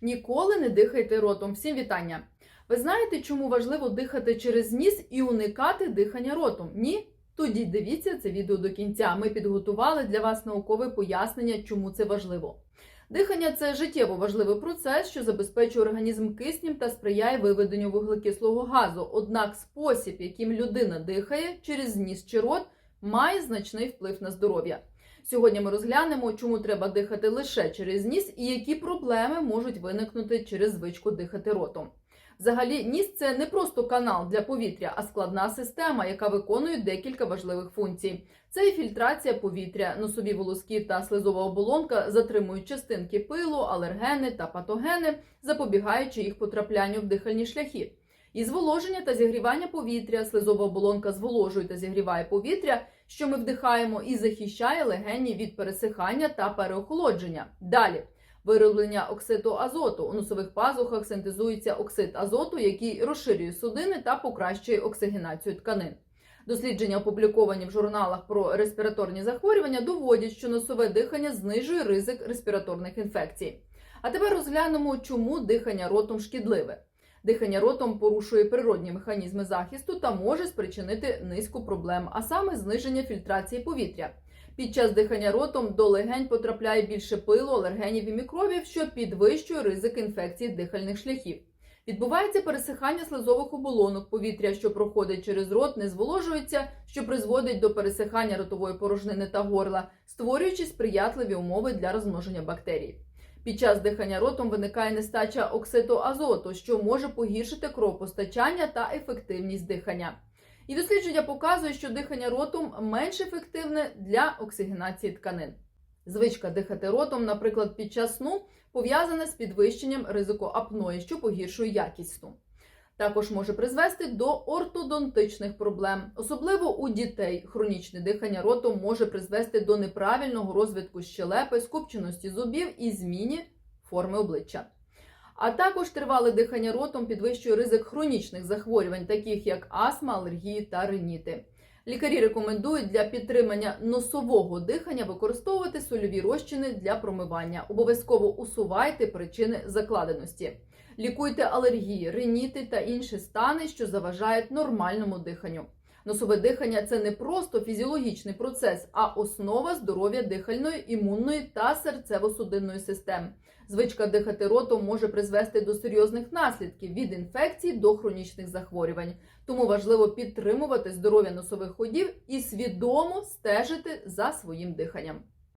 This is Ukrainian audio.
Ніколи не дихайте ротом. Всім вітання. Ви знаєте, чому важливо дихати через ніс і уникати дихання ротом? Ні? Тоді дивіться це відео до кінця. Ми підготували для вас наукове пояснення, чому це важливо. Дихання це життєво важливий процес, що забезпечує організм киснем та сприяє виведенню вуглекислого газу. Однак спосіб, яким людина дихає через ніс чи рот, має значний вплив на здоров'я. Сьогодні ми розглянемо, чому треба дихати лише через ніс і які проблеми можуть виникнути через звичку дихати ротом. Взагалі, ніс це не просто канал для повітря, а складна система, яка виконує декілька важливих функцій. Це і фільтрація повітря, носові волоски та слизова оболонка затримують частинки пилу, алергени та патогени, запобігаючи їх потраплянню в дихальні шляхи. І зволоження та зігрівання повітря, слизова оболонка зволожує та зігріває повітря, що ми вдихаємо, і захищає легені від пересихання та переохолодження. Далі вироблення оксиду азоту. У носових пазухах синтезується оксид азоту, який розширює судини та покращує оксигенацію тканин. Дослідження, опубліковані в журналах про респіраторні захворювання, доводять, що носове дихання знижує ризик респіраторних інфекцій. А тепер розглянемо, чому дихання ротом шкідливе. Дихання ротом порушує природні механізми захисту та може спричинити низку проблем, а саме зниження фільтрації повітря. Під час дихання ротом до легень потрапляє більше пилу, алергенів і мікробів, що підвищує ризик інфекції дихальних шляхів. Відбувається пересихання слизових оболонок, повітря, що проходить через рот, не зволожується, що призводить до пересихання ротової порожнини та горла, створюючи сприятливі умови для розмноження бактерій. Під час дихання ротом виникає нестача окситу азоту, що може погіршити кровопостачання та ефективність дихання. І дослідження показує, що дихання ротом менш ефективне для оксигенації тканин. Звичка дихати ротом, наприклад, під час сну, пов'язана з підвищенням ризику апної, що погіршує якість сну. Також може призвести до ортодонтичних проблем, особливо у дітей. Хронічне дихання ротом може призвести до неправильного розвитку щелепи, скупченості зубів і зміні форми обличчя. А також тривале дихання ротом підвищує ризик хронічних захворювань, таких як астма, алергії та риніти. Лікарі рекомендують для підтримання носового дихання використовувати сольові розчини для промивання. Обов'язково усувайте причини закладеності. Лікуйте алергії, риніти та інші стани, що заважають нормальному диханню. Носове дихання це не просто фізіологічний процес, а основа здоров'я дихальної, імунної та серцево-судинної систем. Звичка дихати ротом може призвести до серйозних наслідків від інфекцій до хронічних захворювань. Тому важливо підтримувати здоров'я носових ходів і свідомо стежити за своїм диханням.